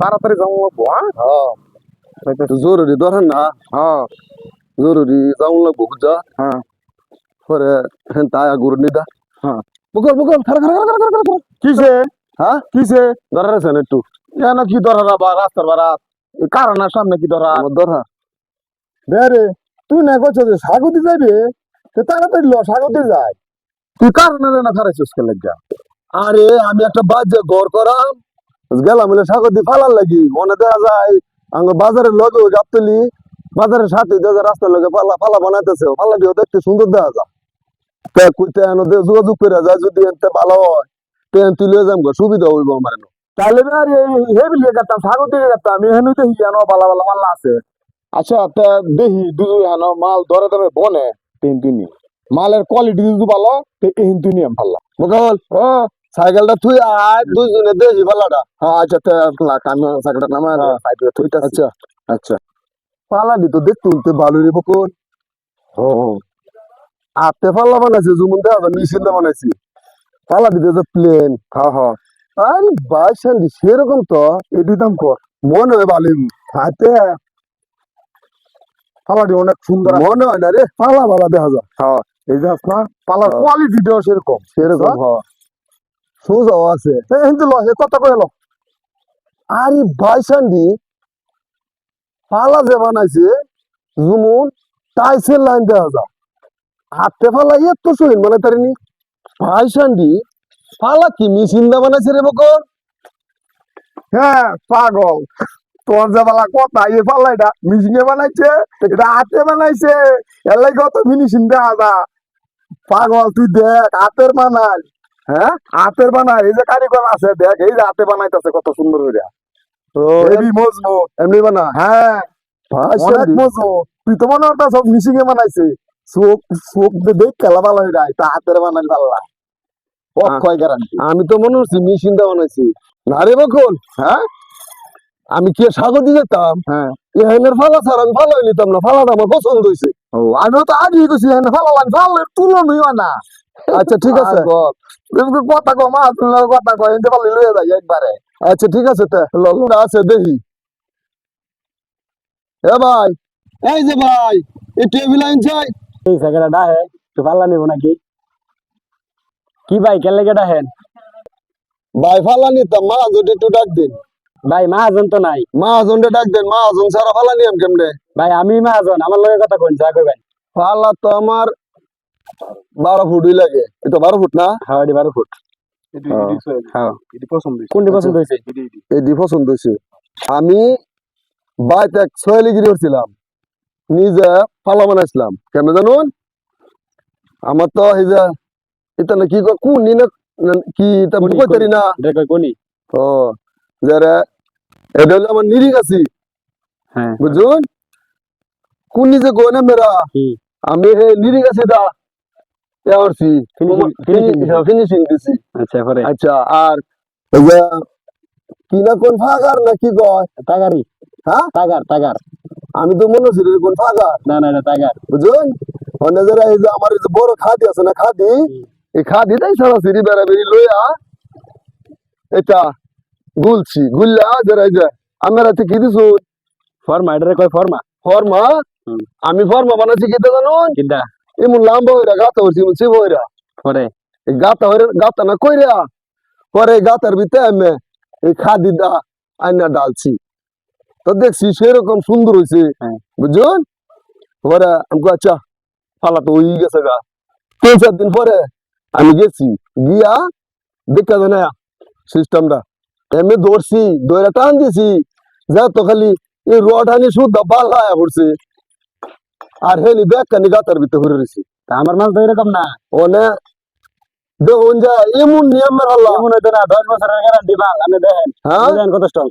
তাড়াতাড়ি যাওয়া লাগবো হ্যাঁ? হ্যাঁ। জরুরি ধরেন না। হ্যাঁ। জরুরি যাওয়া লাগবো বুঝা। হ্যাঁ। পরে হেন তাই গুরু নিদা। হ্যাঁ। বকল বকল খারা খারা খারা খারা খারা কিসে? হ্যাঁ? কিসে? ধরে রেছেন একটু। কেন কি ধরা বা রাস্তার বারাত কারণের সামনে কি ধরা আমার ধরা বেরে তুই না করছ যে স্বাগতি যাবে তো তাড়াতাড়ি ল স্বাগতি যায় তুই কারণে না খারাইছিস কে লাগা? আরে আমি একটা বাজে ঘর করাম। গেলাম বলে সাগর দিয়ে ফালার লাগি, মনে দেখা যায়, আঙ্গ বাজারের লগে গাবতলি, বাজারের সাথে দেখা রাস্তার লগে পালা ফালা বানাইতেছে, ফালা দিয়ে দেখতে সুন্দর দেখা যায়। যোগাযোগ করে যায়, যদি ভালো হয় তুলে যাম গো, সুবিধা হইব আমার। তাহলে আর হেবি লিয়ে আমি হেনু দেখি বালা বালা মাল্লা আছে। আচ্ছা তা দেখি দুজু হেন মাল ধরে দামে বনে, তিন মালের কোয়ালিটি দুজু ভালো, তো এই ভালো ও সাইকেলটা তুই আয় দুইজনে দেখি ফালাটা হ্যাঁ আচ্ছা কামি সাইকেলটা নামায় সাইকেল তুইটা আচ্ছা। আচ্ছা। পালাডি তো দেখতে উঠতে ভালো রে বকল। ও আতে পাল্লা বানাইছে দেখা পালাডি তো প্লেন হ্যাঁ হ্যাঁ। আরে বাইশান্ডি সেরকম তো এটি দাম কর। মনে হয় ভালো হাতে। পালাটি অনেক সুন্দর মনে হয় না রে পালা ভালা দেখা যায়। হ্যাঁ এই যে না পালার হ্যাঁ। কোয়ালিটিটাও সেরকম। সেরকম হ সোজাও আছে। কিন্তু কত করে লো। আরে পালা যে বানাইছে যেমন টাইসের লাইন দেখা যায় হাতে পালা এত সহিন মানে তারিনি বাইশান্ডি পালা কি দা বানাইছে রে বকর? হ্যাঁ পাগল। তোর যে বালা কথা এটা বানাইছে, এটা হাতে বানাইছে। এলাই কত ফিনিশিং দেখা যা পাগল, তুই দেখ, হাতের বানাই। হ্যাঁ? হাতের বানাই এই যে কারিগর আছে দেখ এই যে হাতে বানাইতেছে কত সুন্দর করে হেভি মজবুত। এমনি বানা হ্যাঁ। অনেক মজবুত। তুই তো মনে হতো সব মিশিংয়ে বানাইছে। চোখ চোখ দেখ খেলা ভালো হয়ে যায় তা হাতের বানাই পাল্লা অক্ষয় গ্যারান্টি আমি তো মনে হচ্ছে মেশিন দা বানাইছি। না রে বকল হ্যাঁ? আমি কি দিয়ে যেতাম? হ্যাঁ। এখানের ফালা ছাড়া আমি ফালাই নিতাম না ফালাটা আমার পছন্দ হয়েছে আমিও তো আগে গেছি ফালালাম ফালের তুলন হইও না। আচ্ছা ঠিক আছে। তুমি তো কথা কম আর তুমি কথা কয় এনতে পারলে লয়ে যাই একবারে আচ্ছা ঠিক আছে তে। আছে দেখি। এ ভাই এই যে ভাই এই টেবিল আইন চাই এই সাইকেলটা ডাহে তো পাল্লা নিব নাকি? কি ভাই কেলে কে ডাহেন ভাই ফালা নিতাম মাহাজন একটু ডাক দিন। ভাই মাহাজন তো নাই। মাহাজনটা ডাক দেন মাহাজন সারা ফালা নিয়াম কেমনে? ভাই আমি মাহাজন আমার লগে কথা কইন যা করবেন ফালা তো আমার বারো ফুটই লাগে। এটা বারো ফুট না? হ্যাঁ এটি বারো ফুট। হ্যাঁ। কোনটি পছন্দ হয়েছে? এই দি পছন্দ হয়েছে। আমি বাইতে এক ছয় লিগিরি করছিলাম নিজে ফালা বানাইছিলাম কেন জানুন? আমার তো এই যে এটা না কি কয় কোন না না- কি তা কোনি, কইতারি কোনি। না। এটা কোনি? ও যারা এটা হলো আমার নিরিগ আছি। হ্যাঁ। বুঝুন? কোন নিজে গোনে মেরা? হুম। আমি হে নিরিগ আছি দা। ফিনিশিং দিছি আচ্ছা পরে আচ্ছা আর কি না কোন ফাগার না কি কয়? তাগারি। হ্যাঁ? তাগার তাগার। আমি তো মনে হচ্ছিল কোন ফাগার। না না তাগার। বুঝুন অন্য যারা এই যে আমার যে বড় খাদি আছে না খাদি এই খাদিটাই সারা সিঁড়ি বেড়াবেড়ি লইয়া এটা গুলছি গুললা যারা এই যে আমরা তো কি দিছু? ফর্মা এটা কয় ফর্মা? ফর্মা? আমি ফর্মা বানাচ্ছি কি জানুন? কিডা এমন লম্বা হইরা গাতা হইছি এমন চিব হইরা পরে এই গাতা হইরা গাতা না কইরা পরে এই গাতার ভিতরে আমি এই খাদি দা আইনা ডালছি তো দেখছি সেরকম সুন্দর হইছে হ্যাঁ। বুঝুন পরে আমাকে আচ্ছা ফালা তো হয়ে গেছে গা তিন চার দিন পরে আমি গেছি গিয়া দেখা যায় না সিস্টেমটা এমনি ধরছি দইরা টান দিছি যা তো খালি এই রড হানি শুদ্ধ বাল হায়া পড়ছে আর হেলি ব্যাগ কানি গাতার ভিতরে ঘুরে রয়েছি তা আমার মাল তো এরকম না। ওনে দেখুন যা এমন নিয়মের আল্লাহ। এমন হইতো না দশ বছরের গ্যারান্টি মাল আপনি দেখেন। হ্যাঁ? বুঝলেন কত স্ট্রং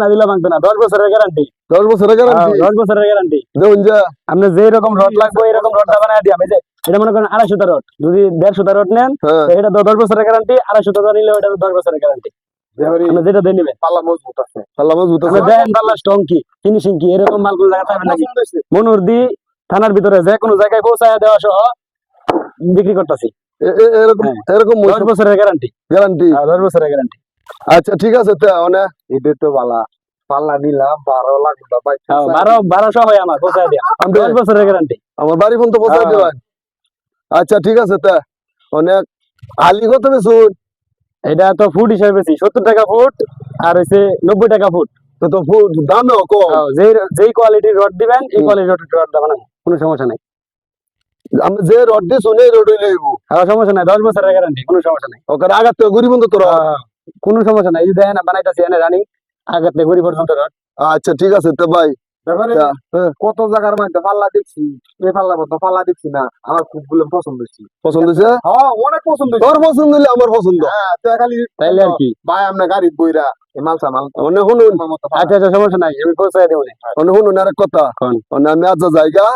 না দিলে ভাঙতো না দশ বছরের গ্যারান্টি দশ বছরের গ্যারান্টি দশ বছরের গ্যারান্টি দেখুন যা আপনি যে রকম রড লাগবে এরকম রডটা বানায় দিই আমি যে এটা মনে করেন আড়াইশো রড যদি দেড়শো রড নেন হ্যাঁ। তো এটা দশ বছরের গ্যারান্টি আড়াইশো টাকা নিলে ওটা দশ বছরের গ্যারান্টি যেটা দিয়ে নেবেন। পাল্লা মজবুত আছে। আল্লাহ মজবুত আছে। দেখেন পাল্লা স্ট্রং কি ফিনিশিং কি এরকম মালগুলো জায়গা থাকবে নাকি? মনুর দি থানার ভিতরে যে কোনো জায়গায় পৌঁছায় দেওয়া সহ বিক্রি করতেছি। এরকম হ্যাঁ। এরকম দশ বছরের গ্যারান্টি গ্যারান্টি দশ বছরের গ্যারান্টি আচ্ছা ঠিক আছে তে অনেক এটা তো বালা। পাল্লা নিলাম বারো লাখ হ্যাঁ, বারো বারোশো হয় আমার পৌঁছায় দিয়া। দশ বছরের গ্যারান্টি আমার বাড়ি পর্যন্ত পৌঁছাই হ্যাঁ। দেবেন আচ্ছা ঠিক আছে তা অনেক আলি কত বেশুন এটা তো ফুট হিসাবে বেশি সত্তর টাকা ফুট আর হচ্ছে নব্বই টাকা ফুট। তো তো ফু- দামও কম। হ্যাঁ, যেই যেই কোয়ালিটির রড দিবেন এই কোয়ালিটির রড দেবেন কোনো সমস্যা নাই। আমি যে রড দিয়ে শুনে রড লইব। আর সমস্যা নাই দশ বছরের গ্যারান্টি কোনো সমস্যা নাই। তো গরিব তোরা। হ্যাঁ, কোনো সমস্যা নাই এই যে দেখেন বানাইতেছি এনে রানিং আগের থেকে গড়ি পর্যন্ত রড আচ্ছা ঠিক আছে তো ভাই হ্যাঁ, কত জায়গার মধ্যে পাল্লা দেখছি এই পাল্লা পাল্লা দেখছি না আমার খুবগুলো পছন্দ হয়েছে। পছন্দ হ্যাঁ অনেক পছন্দ তোর পছন্দ হলে আমার পছন্দ। হ্যাঁ তো খালি তাইলে আর কি। ভাই আপনার গাড়ি বইরা মাল সামাল শুনুন। আমার। আচ্ছা আচ্ছা সমস্যা নাই আমি পৌঁছাই দেবো অনেক শুনুন কথা? মানে আমি আজ জায়গা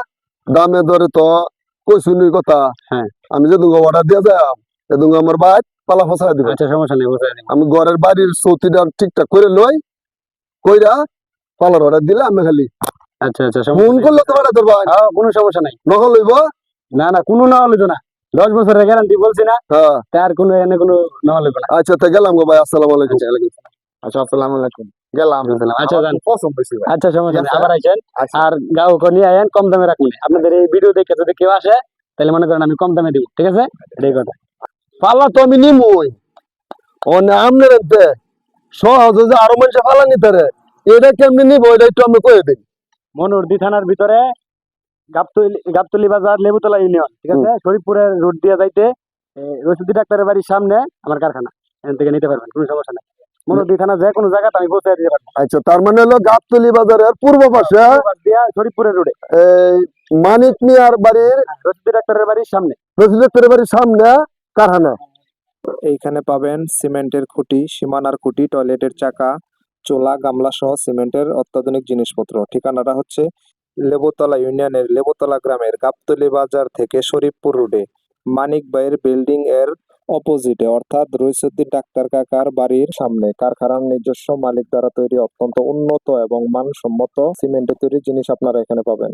দামে দরে তো কই শুনি কথা। হ্যাঁ। আমি যে দুঙ্গ অর্ডার দিয়ে যাই এদুঙ্গ আমার ভাই পালা ফসাই দিবে। আচ্ছা সমস্যা নেই পৌঁছাই দেবো। আমি ঘরের বাড়ির সৌতিটা ঠিকঠাক করে লই কইরা পালার অর্ডার দিলে আমি খালি। আচ্ছা আচ্ছা ফোন করলে তো তোর ভাই হ্যাঁ, কোনো সমস্যা নাই। নকল লইব? না না কোনো না হলো না। দশ বছরের গ্যারান্টি বলছি না। হ্যাঁ। তার কোনো এনে কোনো না হলো না। আচ্ছা তো গেলাম গো ভাই আসসালামু আলাইকুম। আচ্ছা আসসালাম। আলাইকুম। গেলাম। আচ্ছা যান পছন্দ হয়েছে আচ্ছা সমস্যা নেই। আবার আইছেন আচ্ছা। আর গাও নিয়ে আয়েন কম দামে রাখলে। আপনাদের এই ভিডিও দেখে যদি কেউ আসে তাহলে মনে করেন আমি কম দামে দিব ঠিক আছে? এটাই কথা। পালা তো আমি নিমুই। ও না আমনে রাখতে। সহজে যে আরও মানুষ ফালা নিতে রে। এটা কেমনি নিব এটা একটু আমি কয়ে দিন মনুরদি থানার ভিতরে গাবতলি গাবতলি বাজার লেবুতলা ইউনিয়ন ঠিক আছে? শরীফপুরের রোড দিয়ে যাইতে এ, রশিদি ডাক্তারের বাড়ির সামনে আমার কারখানা। এখান থেকে নিতে পারবেন কোনো সমস্যা নাই। মনুরদি থানা যে কোনো জায়গাতে আমি পৌঁছে দিতে পারব। আচ্ছা তার মানে হলো গাবতলি বাজারের পূর্ব পাশে শরীফপুরের রোডে। এই মানিক মিয়ার বাড়ির রশিদি ডাক্তারের বাড়ির সামনে। বাড়ির সামনে কারখানা। এইখানে পাবেন সিমেন্টের খুঁটি সীমানার খুঁটি টয়লেটের চাকা চোলা গামলা সহ সিমেন্টের অত্যাধুনিক জিনিসপত্র। ঠিকানাটা হচ্ছে লেবুতলা ইউনিয়নের লেবুতলা গ্রামের গাবতলি বাজার থেকে শরীফপুর রোডে। মানিক ভাইয়ের বিল্ডিং এর অপোজিটে অর্থাৎ রইসুদ্দিন ডাক্তার কাকার বাড়ির সামনে। কারখানার নিজস্ব মালিক দ্বারা তৈরি অত্যন্ত উন্নত এবং মানসম্মত সিমেন্টে তৈরি জিনিস আপনারা এখানে পাবেন।